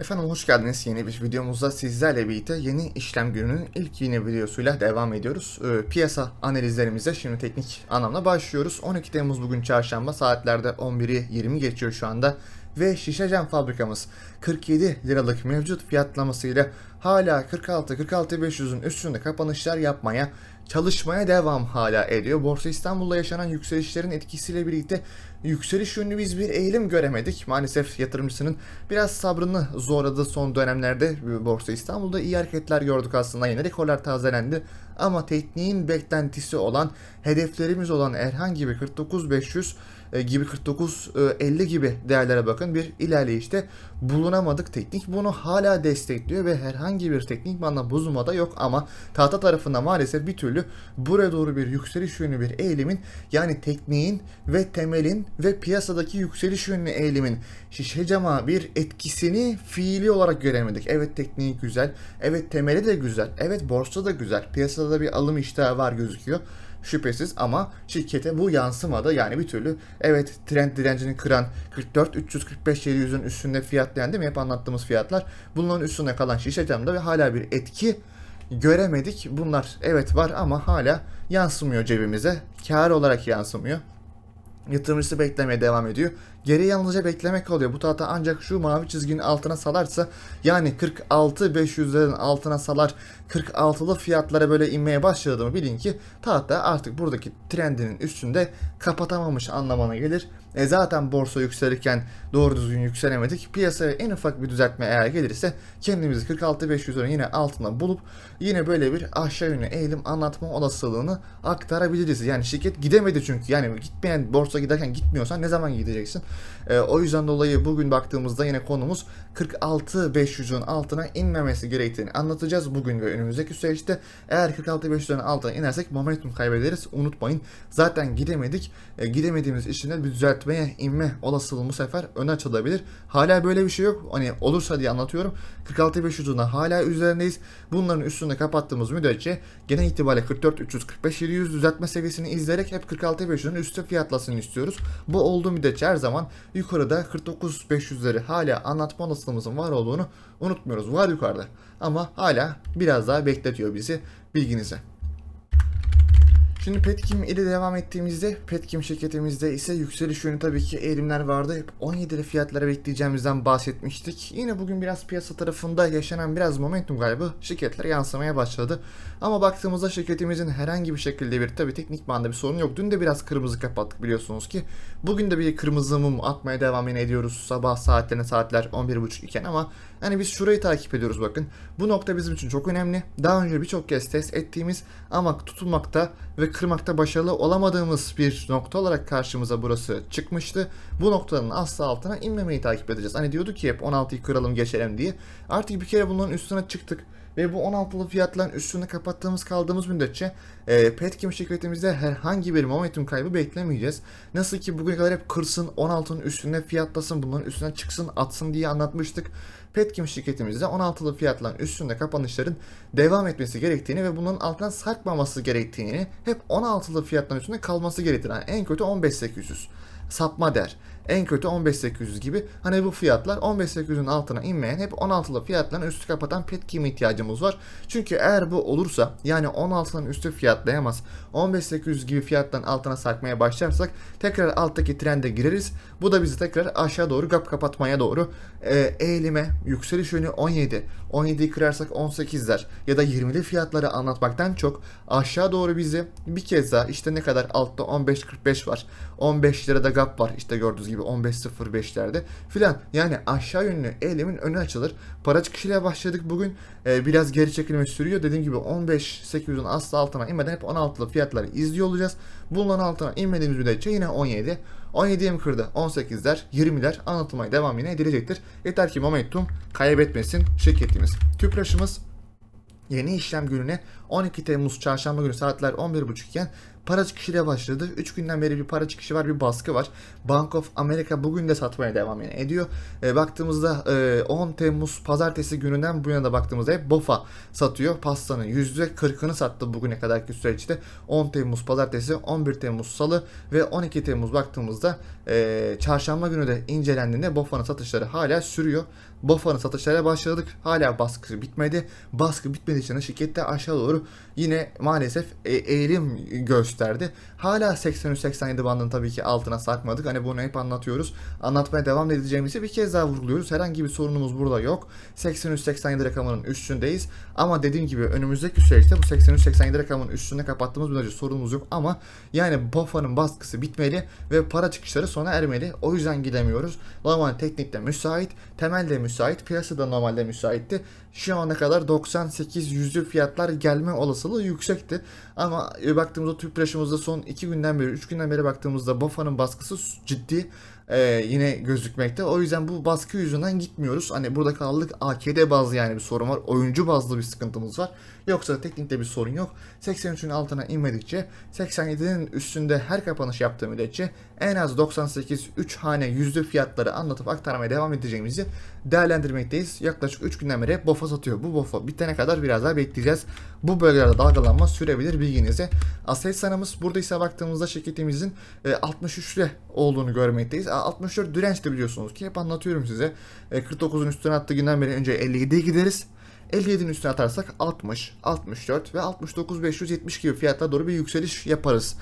Efendim hoş geldiniz. Yeni bir videomuzda sizlerle birlikte yeni işlem gününün ilk yeni videosuyla devam ediyoruz. Ee, piyasa analizlerimize şimdi teknik anlamda başlıyoruz. 12 Temmuz bugün çarşamba saatlerde 11'i 20 geçiyor şu anda. Ve şişe cam fabrikamız 47 liralık mevcut fiyatlamasıyla hala 46-46-500'ün üstünde kapanışlar yapmaya çalışmaya devam hala ediyor. Borsa İstanbul'da yaşanan yükselişlerin etkisiyle birlikte yükseliş yönlü biz bir eğilim göremedik. Maalesef yatırımcısının biraz sabrını zorladı son dönemlerde Borsa İstanbul'da iyi hareketler gördük aslında. Yine rekorlar tazelendi. Ama tekniğin beklentisi olan, hedeflerimiz olan herhangi bir 49500 e, gibi 49 50 e, gibi değerlere bakın bir ilerleyişte bulunamadık. Teknik bunu hala destekliyor ve herhangi bir teknik manla bozulma da yok ama tahta tarafında maalesef bir türlü buraya doğru bir yükseliş yönlü bir eğilimin yani tekniğin ve temelin ve piyasadaki yükseliş yönlü eğilimin şişe cama bir etkisini fiili olarak göremedik. Evet tekniği güzel, evet temeli de güzel, evet borsa da güzel, piyasada da bir alım iştahı var gözüküyor şüphesiz ama şirkete bu yansımadı. Yani bir türlü evet trend direncini kıran 44 345 700'ün üstünde fiyatlayan değil mi? Hep anlattığımız fiyatlar. Bunların üstünde kalan şişe camda ve hala bir etki göremedik. Bunlar evet var ama hala yansımıyor cebimize. Kar olarak yansımıyor. Yatırımcısı beklemeye devam ediyor. Geri yalnızca beklemek oluyor. Bu tahta ancak şu mavi çizginin altına salarsa yani 46 500'lerin altına salar 46'lı fiyatlara böyle inmeye başladığımı bilin ki tahta artık buradaki trendinin üstünde kapatamamış anlamına gelir. E zaten borsa yükselirken doğru düzgün yükselemedik. Piyasaya en ufak bir düzeltme eğer gelirse kendimizi 46 500'lerin yine altına bulup yine böyle bir aşağı yönlü eğilim anlatma olasılığını aktarabiliriz. Yani şirket gidemedi çünkü. Yani gitmeyen borsa giderken gitmiyorsan ne zaman gideceksin? E, o yüzden dolayı bugün baktığımızda yine konumuz 46 500'ün altına inmemesi gerektiğini anlatacağız bugün ve önümüzdeki süreçte. Eğer 46 500'ün altına inersek momentum kaybederiz. Unutmayın. Zaten gidemedik. E, gidemediğimiz de bir düzeltmeye inme olasılığı bu sefer öne açılabilir. Hala böyle bir şey yok. Hani olursa diye anlatıyorum. 46 500'ün hala üzerindeyiz. Bunların üstünde kapattığımız müddetçe genel itibariyle 44 345 700 düzeltme seviyesini izleyerek hep 46 500'ün üstü fiyatlasını istiyoruz. Bu olduğu müddetçe her zaman yukarıda 49 500'leri hala anlatma olasılığımızın var olduğunu unutmuyoruz. Var yukarıda. Ama hala biraz daha bekletiyor bizi bilginize. Şimdi Petkim ile devam ettiğimizde Petkim şirketimizde ise yükseliş yönü tabii ki eğilimler vardı. Hep 17 fiyatlara bekleyeceğimizden bahsetmiştik. Yine bugün biraz piyasa tarafında yaşanan biraz momentum kaybı şirketlere yansımaya başladı. Ama baktığımızda şirketimizin herhangi bir şekilde bir tabii teknik banda bir sorun yok. Dün de biraz kırmızı kapattık biliyorsunuz ki. Bugün de bir kırmızı mum atmaya devam ediyoruz. Sabah saatlerine saatler 11.30 iken ama yani biz şurayı takip ediyoruz bakın. Bu nokta bizim için çok önemli. Daha önce birçok kez test ettiğimiz ama tutulmakta ve kırmakta başarılı olamadığımız bir nokta olarak karşımıza burası çıkmıştı. Bu noktanın asla altına inmemeyi takip edeceğiz. Hani diyorduk ki hep 16'yı kıralım geçelim diye. Artık bir kere bunların üstüne çıktık ve bu 16'lı fiyatların üstünde kapattığımız kaldığımız müddetçe e, Petkim şirketimizde herhangi bir momentum kaybı beklemeyeceğiz. Nasıl ki bugüne kadar hep kırsın 16'nın üstünde fiyatlasın bunların üstüne çıksın atsın diye anlatmıştık. Petkim şirketimizde 16'lı fiyatların üstünde kapanışların devam etmesi gerektiğini ve bunun altından sarkmaması gerektiğini hep 16'lı fiyatların üstünde kalması gerektiğini yani en kötü 15800 sapma der. En kötü 15800 gibi. Hani bu fiyatlar 15800'ün altına inmeyen hep 16'lı fiyatların üstü kapatan pet kime ihtiyacımız var. Çünkü eğer bu olursa yani 16'nın üstü fiyatlayamaz. 15800 gibi fiyattan altına sarkmaya başlarsak tekrar alttaki trende gireriz. Bu da bizi tekrar aşağı doğru gap kapatmaya doğru e, eğilime yükseliş yönü 17. 17'yi kırarsak 18'ler ya da 20'li fiyatları anlatmaktan çok aşağı doğru bizi bir kez daha işte ne kadar altta 15.45 var. 15 lirada gap var işte gördüğünüz gibi 15.05'lerde filan. Yani aşağı yönlü eğilimin önü açılır. Para çıkışıyla başladık bugün. Ee, biraz geri çekilme sürüyor. Dediğim gibi 15.800'ün asla altına inmeden hep 16'lı fiyatları izliyor olacağız. Bunların altına inmediğimiz müddetçe yine 17. 17'ye mi kırdı? 18'ler, 20'ler anlatılmaya devam yine edilecektir. Yeter ki momentum kaybetmesin şirketimiz. Tüpraşımız Yeni işlem gününe 12 Temmuz çarşamba günü saatler 11.30 iken para çıkışıyla başladı. 3 günden beri bir para çıkışı var, bir baskı var. Bank of America bugün de satmaya devam ediyor. E, baktığımızda e, 10 Temmuz pazartesi gününden bu yana da baktığımızda hep BOFA satıyor. Pastanın %40'ını sattı bugüne kadarki süreçte. 10 Temmuz pazartesi, 11 Temmuz salı ve 12 Temmuz baktığımızda e, çarşamba günü de incelendiğinde BOFA'nın satışları hala sürüyor. BOFA'nın satışlara başladık. Hala baskı bitmedi. Baskı bitmediği için şirkette aşağı doğru yine maalesef e, eğilim gösterdi. Hala 83-87 bandının tabii ki altına sarkmadık. Hani bunu hep anlatıyoruz. Anlatmaya devam edeceğimizi bir kez daha vurguluyoruz. Herhangi bir sorunumuz burada yok. 83-87 rakamının üstündeyiz. Ama dediğim gibi önümüzdeki süreçte bu 83-87 rakamının üstünde kapattığımız müddetçe sorunumuz yok. Ama yani BOFA'nın baskısı bitmeli ve para çıkışları sona ermeli. O yüzden gidemiyoruz. Normal teknikte müsait, temelde müsait, piyasada normalde müsaitti. Şu ana kadar 98 yüzlü fiyatlar gelme olasılığı yüksekti. Ama baktığımızda tüpraşımızda son 2 günden beri, 3 günden beri baktığımızda BOFA'nın baskısı ciddi e, yine gözükmekte. O yüzden bu baskı yüzünden gitmiyoruz. Hani burada kaldık AKD bazlı yani bir sorun var. Oyuncu bazlı bir sıkıntımız var. Yoksa teknikte bir sorun yok. 83'ün altına inmedikçe 87'nin üstünde her kapanış yaptığı müddetçe en az 98 3 hane yüzlü fiyatları anlatıp aktarmaya devam edeceğimizi değerlendirmekteyiz. Yaklaşık 3 günden beri BOFA satıyor. Bu BOFA bitene kadar biraz daha bekleyeceğiz. Bu bölgelerde dalgalanma sürebilir bilginize. Aselsan'ımız burada ise baktığımızda şirketimizin e, 63'le olduğunu görmekteyiz. 64 direnç de biliyorsunuz ki hep anlatıyorum size. E, 49'un üstüne attığı günden beri önce 57'ye gideriz. 57'nin üstüne atarsak 60, 64 ve 69 570 gibi fiyatlara doğru bir yükseliş yaparız.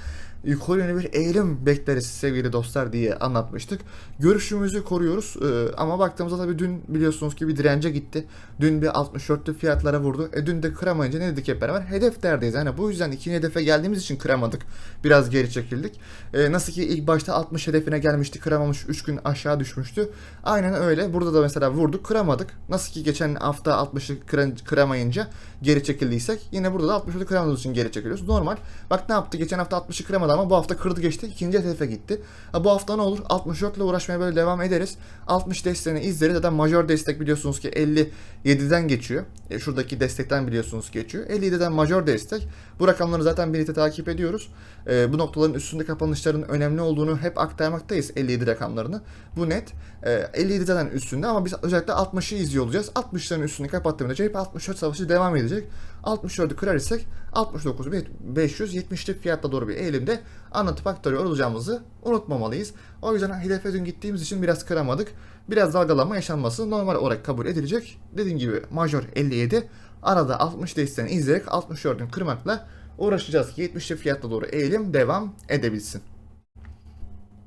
Yukarı yönlü bir eğilim bekleriz sevgili dostlar diye anlatmıştık. Görüşümüzü koruyoruz ee, ama baktığımızda tabii dün biliyorsunuz ki bir dirence gitti. Dün bir 64'lü fiyatlara vurdu. E dün de kıramayınca ne dedik hep beraber? Hedef derdeyiz. Yani bu yüzden ikinci hedefe geldiğimiz için kıramadık. Biraz geri çekildik. Ee, nasıl ki ilk başta 60 hedefine gelmişti kıramamış 3 gün aşağı düşmüştü. Aynen öyle. Burada da mesela vurduk kıramadık. Nasıl ki geçen hafta 60'ı kıra- kıramayınca geri çekildiysek yine burada da 64'ü kıramadığımız için geri çekiliyoruz. Normal. Bak ne yaptı? Geçen hafta 60'ı kıramadı ama bu hafta kırdı geçti. İkinci hedefe gitti. Ha, bu hafta ne olur? 64 ile uğraşmaya böyle devam ederiz. 60 desteğini izleriz. Zaten major destek biliyorsunuz ki 57'den geçiyor. E, şuradaki destekten biliyorsunuz geçiyor. 57'den major destek. Bu rakamları zaten birlikte takip ediyoruz. E, bu noktaların üstünde kapanışların önemli olduğunu hep aktarmaktayız 57 rakamlarını. Bu net. E, 57 zaten üstünde ama biz özellikle 60'ı izliyor olacağız. 60'ların üstünü kapattığımızda hep 64 savaşı devam edecek. 64'ü kırar isek 69 570'lik fiyatla doğru bir eğilimde anlatıp aktarıyor olacağımızı unutmamalıyız. O yüzden hedefe dün gittiğimiz için biraz kıramadık. Biraz dalgalanma yaşanması normal olarak kabul edilecek. Dediğim gibi major 57 arada 60 desteğini izleyerek 64'ün kırmakla uğraşacağız ki 70'li fiyatla doğru eğilim devam edebilsin.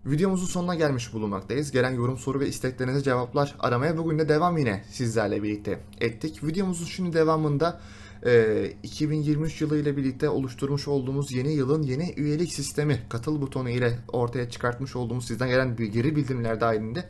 Videomuzun sonuna gelmiş bulunmaktayız. Gelen yorum, soru ve isteklerinize cevaplar aramaya bugün de devam yine sizlerle birlikte ettik. Videomuzun şimdi devamında e, 2023 yılı ile birlikte oluşturmuş olduğumuz yeni yılın yeni üyelik sistemi katıl butonu ile ortaya çıkartmış olduğumuz sizden gelen geri bildirimler dahilinde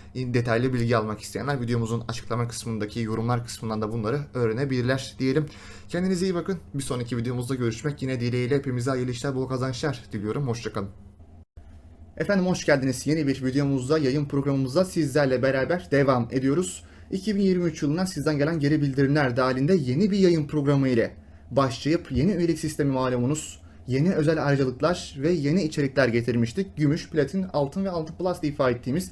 detaylı bilgi almak isteyenler videomuzun açıklama kısmındaki yorumlar kısmından da bunları öğrenebilirler diyelim. Kendinize iyi bakın. Bir sonraki videomuzda görüşmek yine dileğiyle hepimize hayırlı işler, bol kazançlar diliyorum. Hoşçakalın. Efendim hoş geldiniz. Yeni bir videomuzda, yayın programımızda sizlerle beraber devam ediyoruz. 2023 yılından sizden gelen geri bildirimler dahilinde yeni bir yayın programı ile başlayıp yeni üyelik sistemi malumunuz, yeni özel ayrıcalıklar ve yeni içerikler getirmiştik. Gümüş, platin, altın ve altın plus ifade ettiğimiz